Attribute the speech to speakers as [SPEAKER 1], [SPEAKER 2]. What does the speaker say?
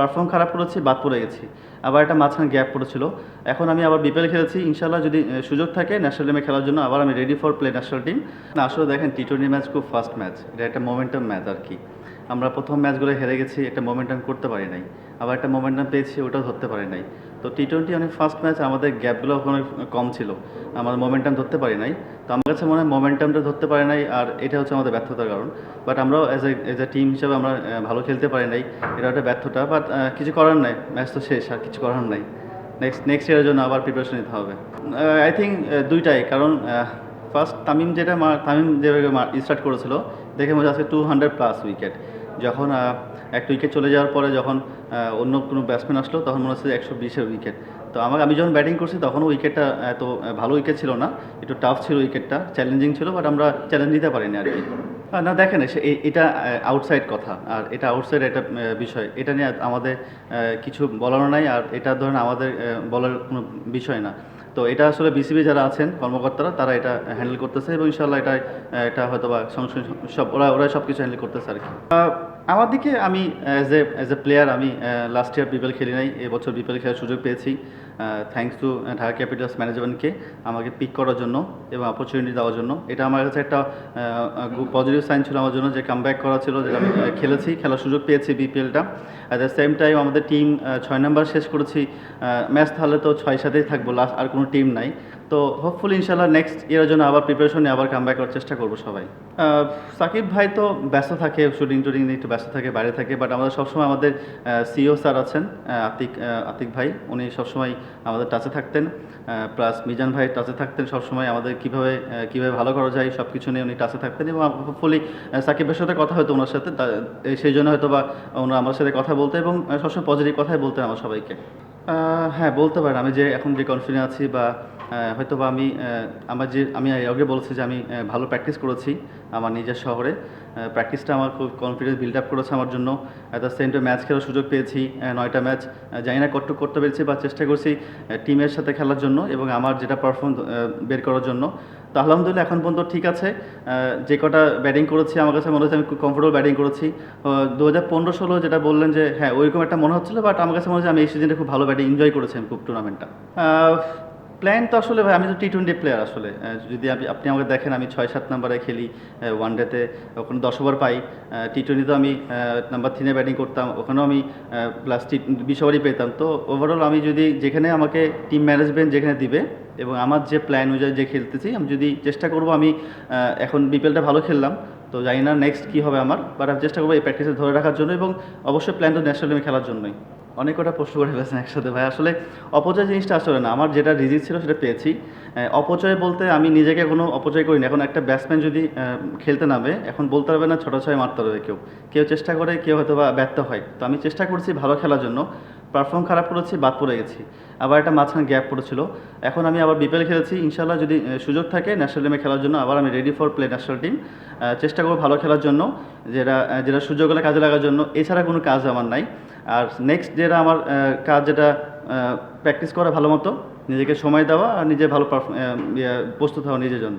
[SPEAKER 1] Perform খারাপ করেছি, বাদ পড়ে গেছি। আবার একটা মাঝখানে গ্যাপ পড়েছিল। এখন আমি আবার বিপিএল খেলেছি ইনশাল্লাহ যদি সুযোগ থাকে ন্যাশনাল টিমে খেলার জন্য, আবার আমি ready for play national team আসলে দেখেন টি টোয়েন্টি ম্যাচ খুব ফার্স্ট ম্যাচ এটা একটা মোমেন্টাম ম্যাচ আর কি। আমরা প্রথম ম্যাচগুলো হেরে গেছি, একটা মোমেন্টাম করতে পারি নাই। আবার একটা মোমেন্টাম পেয়েছি, ওটাও ধরতে পারি নাই। তো টি টোয়েন্টি অনেক ফার্স্ট ম্যাচ আমাদের গ্যাপগুলো অনেক কম ছিল। আমাদের মোমেন্টাম ধরতে পারি নাই। তো আমার কাছে মনে হয় মোমেন্টামটা ধরতে পারি নাই, আর এটা হচ্ছে আমাদের ব্যর্থতার কারণ। বাট আমরাও as a as a team হিসাবে আমরা ভালো খেলতে পারি নাই। এটা একটা ব্যর্থতা বাট কিছু করার নাই। ম্যাচ তো শেষ, আর কিছু করার নাই। নেক্সট নেক্সট ইয়ারের জন্য আবার প্রিপারেশন নিতে হবে। আই থিঙ্ক দুইটাই, কারণ ফার্স্ট তামিম যেটা তামিম যেভাবে স্টার্ট করেছিল, দেখে মনে হচ্ছে টু হান্ড্রেড প্লাস উইকেট যখন একটা উইকেট চলে যাওয়ার পরে যখন অন্য কোনো ব্যাটসম্যান আসলো, তখন মনে হচ্ছে একশো বিশের উইকেট তো আমার আমি যখন ব্যাটিং করছি, তখনও উইকেটটা এত ভালো উইকেট ছিল না। একটু টাফ ছিল উইকেটটা চ্যালেঞ্জিং ছিল বাট আমরা চ্যালেঞ্জ নিতে পারিনি আর কি। না, দেখেন এটা আউটসাইড কথা। আর এটা আউটসাইড একটা বিষয়। এটা নিয়ে আমাদের কিছু বলারও নাই, আর এটা ধরেন আমাদের বলার কোনো বিষয় না। তো এটা আসলে বিসিবি যারা আছেন, কর্মকর্তারা, তারা এটা হ্যান্ডেল করতেছে এবং ইনশাল্লাহ এটা এটা হয়তো বা সব, ওরা ওরা সব কিছু হ্যান্ডেল করতেছে আর কি আমার দিকে আমি as a as a player আমি লাস্ট ইয়ার বিপিএল খেলি নাই, এবছর বিপিএল খেলার সুযোগ পেয়েছি। থ্যাংকস টু ঢাকা ক্যাপিটালস ম্যানেজমেন্টকে আমাকে পিক করার জন্য এবং অপরচুনিটি দেওয়ার জন্য। এটা আমার কাছে একটা পজিটিভ সাইন ছিল আমার জন্য যে কাম ব্যাক করা ছিল, যেটা আমি খেলেছি, খেলার সুযোগ পেয়েছি বিপিএলটা অ্যাট দ্য সেম টাইম আমাদের টিম ছয় নাম্বার শেষ করেছি। ম্যাচ তাহলে তো ছয় সাথেই থাকব লাস্ট আর কোনো টিম নাই। তো হোপফুলি ইনশাল্লাহ নেক্সট ইয়ারের জন্য আবার প্রিপারেশন নিয়ে আবার কাম ব্যাক করার চেষ্টা করব সবাই। সাকিব ভাই তো ব্যস্ত থাকে শুটিং টুটিং নিয়ে একটু ব্যস্ত থাকে, বাইরে থাকে বাট আমাদের সবসময় আমাদের সিও স্যার আছেন আতিক আতিক ভাই। উনি সবসময় আমাদের টাচে থাকতেন প্লাস মিজান ভাই টাচে থাকতেন সবসময়। আমাদের কীভাবে কীভাবে ভালো করা যায় সব কিছু নিয়ে উনি টাচে থাকতেন এবং হোপফুলি সাকিবের সাথে কথা হতো ওনার সাথে সেই জন্য হয়তো বা ওনারা আমার সাথে কথা বলতে এবং সবসময় পজিটিভ কথাই বলতেন আমার সবাইকে। হ্যাঁ বলতে পারেন। আমি যে এখন যে কনফিডেন্স আছি বা হয়তো বা আমি আমার যে, আমি আগে বলছি যে আমি ভালো প্র্যাকটিস করেছি আমার নিজের শহরে। প্র্যাকটিসটা আমার খুব কনফিডেন্স বিল্ড আপ করেছে আমার জন্য। অ্যাট দ্য ম্যাচ খেলার সুযোগ পেয়েছি নয়টা ম্যাচ জানি না কটটুক করতে পেরেছি বা চেষ্টা করছি টিমের সাথে খেলার জন্য এবং আমার যেটা পারফর্ম বের করার জন্য। তো আলহামদুলিল্লাহ, এখন পর্যন্ত ঠিক আছে। যে কটা ব্যাটিং করেছি, আমার কাছে মনে হচ্ছে আমি কমফোর্টেবল ব্যাটিং করেছি। দু হাজার পনেরো ষোলো যেটা বললেন যে হ্যাঁ ওইরকম একটা মনে হচ্ছিল বাট আমার কাছে মনে হচ্ছে আমি এই সিজনে খুব ভালো ব্যাটিং এনজয় করেছি আমি, খুব টুর্নামেন্টটা প্ল্যান তো আসলে ভাই, আমি তো টি টোয়েন্টি প্লেয়ার আসলে। যদি আপনি আমাকে দেখেন, আমি ছয় সাত নাম্বারে খেলি ওয়ান ডেতে ওখানে দশ ওভার পাই। টি টোয়েন্টিতেও আমি নাম্বার থ্রিনে ব্যাটিং করতাম, ওখানেও আমি প্লাস টি বিশ ওভারই পেতাম। তো ওভারঅল আমি যদি যেখানে আমাকে টিম ম্যানেজমেন্ট যেখানে দিবে এবং আমার যে প্ল্যান অনুযায়ী যে খেলতেছি, আমি যদি চেষ্টা করব, আমি এখন বিপিএলটা ভালো খেললাম। তো জানি না নেক্সট কী হবে আমার বাট আমি চেষ্টা করব এই প্র্যাকটিসে ধরে রাখার জন্য এবং অবশ্যই প্ল্যান তো ন্যাশনাল টিমে খেলার জন্যই। অনেক কটা প্রশ্ন করে ফেলেছেন একসাথে, ভাই। আসলে অপচয় জিনিসটা আসলে না। আমার যেটা রিজিক ছিল সেটা পেয়েছি। অপচয় বলতে আমি নিজেকে কোনো অপচয় করিনি। এখন একটা ব্যাটসম্যান যদি খেলতে নামে, এখন বলতে পারবে না ছোটো ছয় মারতে পারবে কেউ। কেউ চেষ্টা করে, কেউ হয়তো বা ব্যর্থ হয়। তো আমি চেষ্টা করছি ভালো খেলার জন্য। পারফর্ম খারাপ করেছি, বাদ পড়ে গেছি। আবার একটা মাঝখানে গ্যাপ পড়েছিল। এখন আমি আবার বিপিএল খেলেছি। ইনশাল্লাহ যদি সুযোগ থাকে ন্যাশনাল টিমে খেলার জন্য আবার আমি ready for play national team চেষ্টা করব ভালো খেলার জন্য, যেটা যেটা সুযোগ হলে কাজে লাগার জন্য। এছাড়া কোনো কাজ আমার নাই। আর নেক্সট যেটা আমার কাজ যেটা প্র্যাকটিস করা ভালো মতো নিজেকে সময় দেওয়া আর নিজে ভালো ইয়ে, প্রস্তুত হওয়া নিজের জন্য।